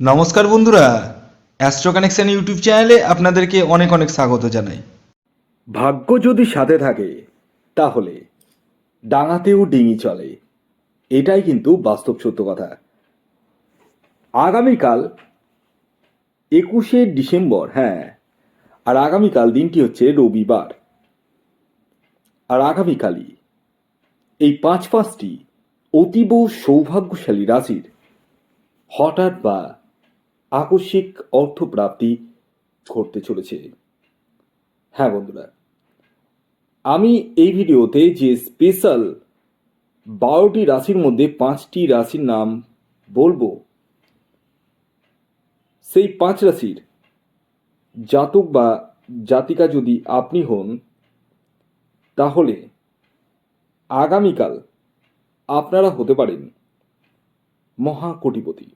নমস্কার বন্ধুরা astro connection YouTube চ্যানেলে আপনাদেরকে অনেক অনেক স্বাগত জানাই। ভাগ্য যদি সাথে থাকে, তাহলে ডাঙাতেও ডিঙি চলে। এটাই কিন্তু বাস্তব সত্য কথা। আগামীকাল একুশে ডিসেম্বর হ্যাঁ আর আগামীকাল দিনটি হচ্ছে রবিবার। আর আগামীকালই এই পাঁচ পাঁচটি অতীব সৌভাগ্যশালী রাশির হঠাৎ বা আকস্মিক অর্থপ্রাপ্তি ঘটতে চলেছে। হ্যাঁ বন্ধুরা, আমি এই ভিডিওতে যে স্পেশাল বারোটি রাশির মধ্যে পাঁচটি রাশির নাম বলব, সেই পাঁচ রাশির জাতক বা জাতিকা যদি আপনি হন, তাহলে আগামীকাল আপনারা হতে পারেন মহাকোটিপতি।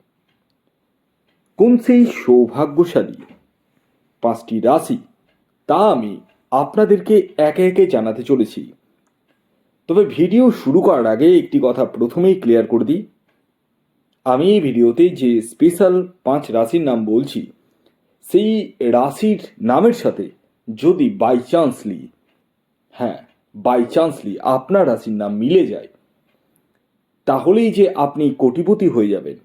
কোন সেই সৌভাগ্যশালী পাঁচটি রাশি, তা আমি আপনাদেরকে একে একে জানাতে চলেছি। তবে ভিডিও শুরু করার আগে একটি কথা প্রথমেই ক্লিয়ার করে দিই। আমি এই ভিডিওতে যে স্পেশাল পাঁচ রাশির নাম বলছি, সেই রাশির নামের সাথে যদি বাই চান্সলি হ্যাঁ বাই চান্সলি আপনার রাশির নাম মিলে যায়, তাহলেই যে আপনি কোটিপতি হয়ে যাবেন।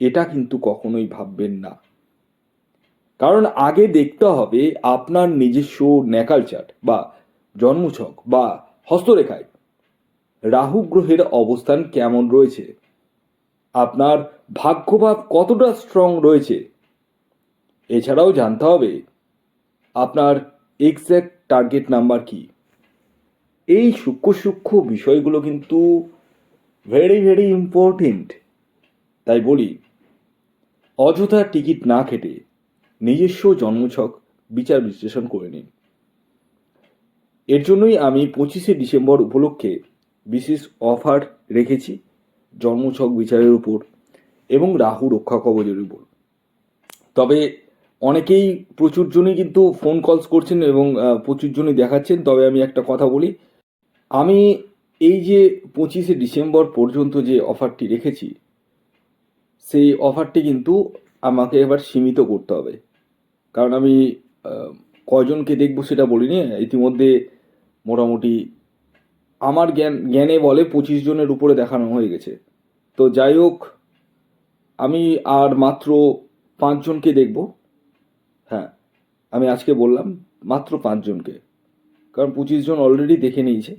এটা কিন্তু কখনোই ভাববেন না। কারণ আগে দেখতে হবে আপনার নিজস্ব ন্যাকাল চার্ট বা জন্মছক বা হস্তরেখায়। রাহু গ্রহের অবস্থান কেমন রয়েছে? আপনার ভাগ্যভাব কতটা স্ট্রং রয়েছে? এছাড়াও জানতে হবে আপনার এক্স্যাক্ট টার্গেট নাম্বার কি? এই সূক্ষ্ম সূক্ষ্ম বিষয়গুলো কিন্তু ভেরি ভেরি ইম্পর্টেন্ট তাই বলি অযথা টিকিট না কেটে নিজস্ব জন্মছক বিচার বিশ্লেষণ করে নিন। এর জন্যই আমি পঁচিশে ডিসেম্বর উপলক্ষে বিশেষ অফার রেখেছি জন্মছক বিচারের উপর এবং রাহু রক্ষা কবচের উপর। তবে অনেকেই প্রচুর জনই কিন্তু ফোন কলস করছেন এবং প্রচুর জনই দেখাচ্ছেন। তবে আমি একটা কথা বলি, আমি এই যে পঁচিশে ডিসেম্বর পর্যন্ত যে অফারটি রেখেছি সেই অফারটি কিন্তু আমাকে এবার সীমিত করতে হবে। কারণ আমি কজনকে দেখব সেটা বলিনি, ইতিমধ্যে মোটামুটি আমার জ্ঞান, জ্ঞানে বলে পঁচিশ জনের উপরে দেখানো হয়ে গেছে। তো যাই হোক, আমি আর মাত্র পাঁচজনকে দেখব। হ্যাঁ আমি আজকে বললাম মাত্র পাঁচজনকে কারণ পঁচিশ জন অলরেডি দেখে নিয়েছে।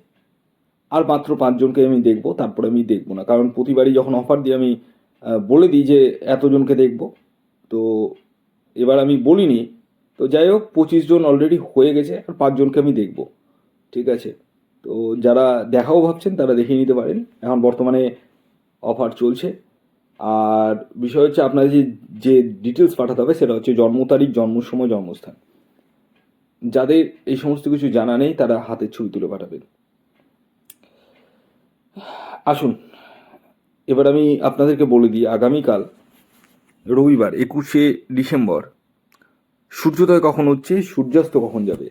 আর মাত্র পাঁচজনকে আমি দেখব, তারপরে আমি দেখব না। কারণ প্রতিবারই যখন অফার দিই, আমি বলে দিই যে এতজনকে দেখব। তো এবার আমি বলিনি। তো যাই হোক, পঁচিশ জন অলরেডি হয়ে গেছে আর পাঁচজনকে আমি দেখব। ঠিক আছে? তো যারা দেখাও ভাবছেন, তারা দেখে নিতে পারেন। এখন বর্তমানে অফার চলছে। আর বিষয় হচ্ছে আপনাদের যে যে ডিটেলস পাঠাতে হবে, সেটা হচ্ছে জন্ম তারিখ, জন্ম সময়, জন্মস্থান। যাদের এই সমস্ত কিছু জানা নেই, তারা হাতের ছবি তুলে পাঠাবেন। আসুন। এবার আমি আপনাদেরকে বলে দিই, আগামীকাল রবিবার একুশে ডিসেম্বর সূর্যোদয় কখন হচ্ছে, সূর্যাস্ত কখন যাবে,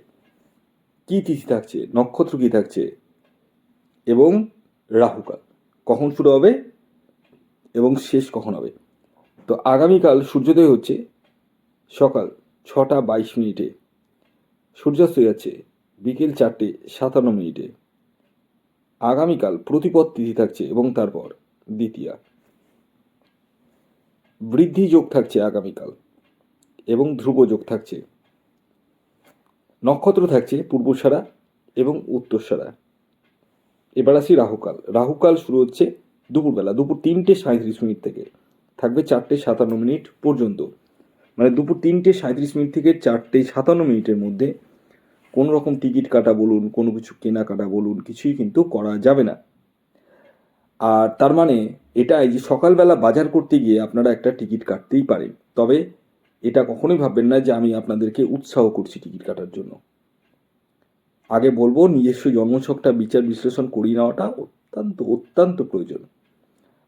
কি তিথি থাকছে, নক্ষত্র কি থাকছে এবং রাহুকাল কখন শুরু হবে এবং শেষ কখন হবে। তো আগামীকাল সূর্যোদয় হচ্ছে সকাল ছটা বাইশ মিনিটে, সূর্যাস্ত যাচ্ছে বিকেল চারটে সাতান্ন মিনিটে। আগামীকাল প্রতিপদ তিথি থাকছে এবং তারপর দ্বিতীয়া। বৃদ্ধি যোগ থাকছে আগামীকাল এবং ধ্রুব যোগ থাকছে। নক্ষত্র থাকছে পূর্বসারা এবং উত্তরসারা। এবার আসি রাহুকাল। রাহুকাল শুরু হচ্ছে দুপুরবেলা, দুপুর তিনটে সাঁত্রিশ মিনিট থেকে। থাকবে চারটে সাতান্ন মিনিট পর্যন্ত। মানে দুপুর তিনটে সাঁত্রিশ মিনিট থেকে চারটে সাতান্ন মিনিটের মধ্যে কোনো রকম টিকিট কাটা বলুন, কোনো কিছু কেনাকাটা বলুন, কিছুই কিন্তু করা যাবে না। আর তার মানে এটাই যে সকালবেলা বাজার করতে গিয়ে আপনারা একটা টিকিট কাটতেই পারেন। তবে এটা কখনোই ভাববেন না যে আমি আপনাদেরকে উৎসাহ করছি টিকিট কাটার জন্য। আগে বলব, নিজস্ব জন্মছকটা বিচার বিশ্লেষণ করিয়ে নেওয়াটা অত্যন্ত অত্যন্ত প্রয়োজন।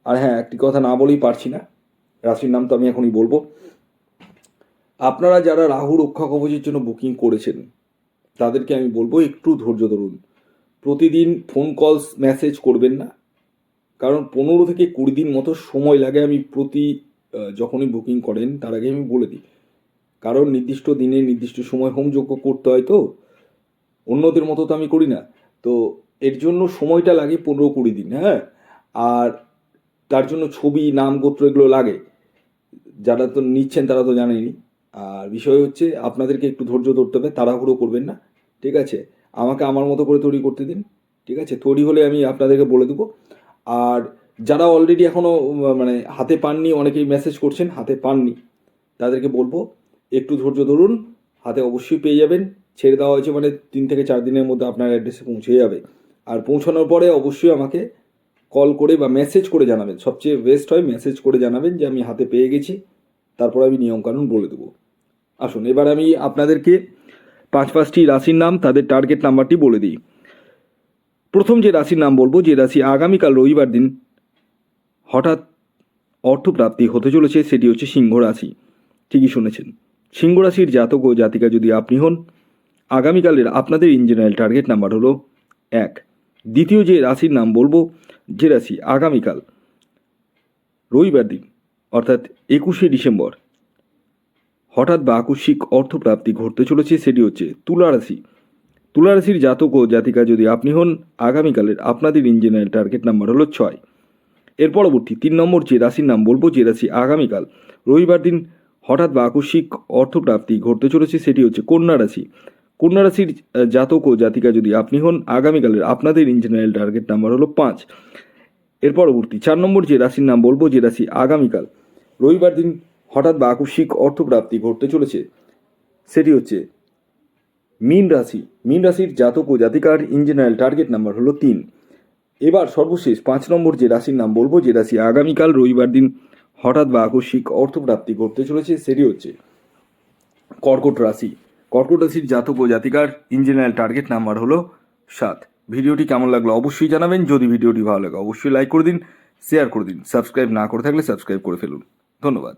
আর হ্যাঁ একটি কথা না বলেই পারছি না। রাশির নাম তো আমি এখনই বলব। আপনারা যারা রাহু রক্ষা কবচের জন্য বুকিং করেছেন, তাদেরকে আমি বলব একটু ধৈর্য ধরুন। প্রতিদিন ফোন কলস, মেসেজ করবেন না। কারণ পনেরো থেকে কুড়ি দিন মতো সময় লাগে আমি প্রতি যখনই বুকিং করেন, তার আগে আমি বলে দিই। কারণ নির্দিষ্ট দিনে নির্দিষ্ট সময় হোমযোগ্য করতে হয় তো, অন্যদের মতো তো আমি করি না। তো এর জন্য সময়টা লাগে পনেরো কুড়ি দিন হ্যাঁ? আর তার জন্য ছবি নাম গোত্র এগুলো লাগে। যারা তো নিচ্ছেন তারা তো জানেনি আর বিষয় হচ্ছে আপনাদেরকে একটু ধৈর্য ধরতে হবে, তাড়াহুড়ো করবেন না, ঠিক আছে? আমাকে আমার মতো করে তৈরি করতে দিন, ঠিক আছে? তৈরি হলে আমি আপনাদেরকে বলে দেবো। আর যারা অলরেডি এখনও মানে হাতে পাননি, অনেকেই মেসেজ করছেন, হাতে পাননি। তাদেরকে বলব, একটু ধৈর্য ধরুন, হাতে অবশ্যই পেয়ে যাবেন। ছেড়ে দেওয়া হয়েছে মানে তিন থেকে চার দিনের মধ্যে আপনার অ্যাড্রেসে পৌঁছে যাবে। আর পৌঁছানোর পরে অবশ্যই আমাকে কল করে বা মেসেজ করে জানাবেন। সবচেয়ে বেস্ট হয় মেসেজ করে জানাবেন যে আমি হাতে পেয়ে গেছি। তারপর আমি নিয়মকানুন বলে দেবো। আসুন, এবার আমি আপনাদেরকে পাঁচ পাঁচটি রাশির নাম, তাদের টার্গেট নাম্বারটি বলে দিই। প্রথম যে রাশির নাম বলব, যে রাশি আগামীকাল রবিবার দিন হঠাৎ অর্থপ্রাপ্তি হতে চলেছে, সেটি হচ্ছে সিংহ রাশি। ঠিকই শুনেছেন। সিংহ রাশির জাতক ও জাতিকা যদি আপনি হন, আগামীকালের আপনাদের ইঞ্জিনিয়ার টার্গেট নাম্বার হলো এক। দ্বিতীয় যে রাশির নাম বলব, যে রাশি আগামীকাল রবিবার দিন, অর্থাৎ একুশে ডিসেম্বর, হঠাৎ বা আকস্মিক অর্থপ্রাপ্তি ঘটতে চলেছে, সেটি হচ্ছে তুলা রাশি। তুলা রাশির জাতক ও জাতিকা যদি আপনি হন, আগামীকালের আপনাদের ইঞ্জিনিয়ার টার্গেট নাম্বার হলো ছয়। এর পরবর্তী তিন নম্বর যে রাশির নাম বলব, যে রাশি আগামীকাল, রবিবার দিন হঠাৎ বা আকস্মিক অর্থপ্রাপ্তি ঘটতে চলেছে, সেটি হচ্ছে কন্যা রাশি। কন্যা রাশির জাতক ও জাতিকা যদি আপনি হন, আগামীকালের আপনাদের ইঞ্জিনিয়ার টার্গেট নাম্বার হলো পাঁচ। এর পরবর্তী চার নম্বর যে রাশির নাম বলব, যে রাশি আগামীকাল, রবিবার দিন হঠাৎ বা আকস্মিক অর্থপ্রাপ্তি ঘটতে চলেছে, সেটি হচ্ছে মীন রাশি। মীন রাশির জাতক ও জাতিকার ইঞ্জিনিয়ার টার্গেট নাম্বার হলো তিন। এবার সর্বশেষ পাঁচ নম্বর যে রাশির নাম বলব, যে রাশি আগামীকাল রবিবার দিন হঠাৎ বা আকস্মিক অর্থপ্রাপ্তি করতে চলেছে, সেটি হচ্ছে কর্কট রাশি। কর্কট রাশির জাতক ও জাতিকার ইঞ্জিনিয়ার টার্গেট নাম্বার হলো সাত। ভিডিওটি কেমন লাগল অবশ্যই জানাবেন। যদি ভিডিওটি ভালো লাগে, অবশ্যই লাইক করে দিন শেয়ার করে দিন। সাবস্ক্রাইব না করে থাকলে সাবস্ক্রাইব করে ফেলুন। ধন্যবাদ।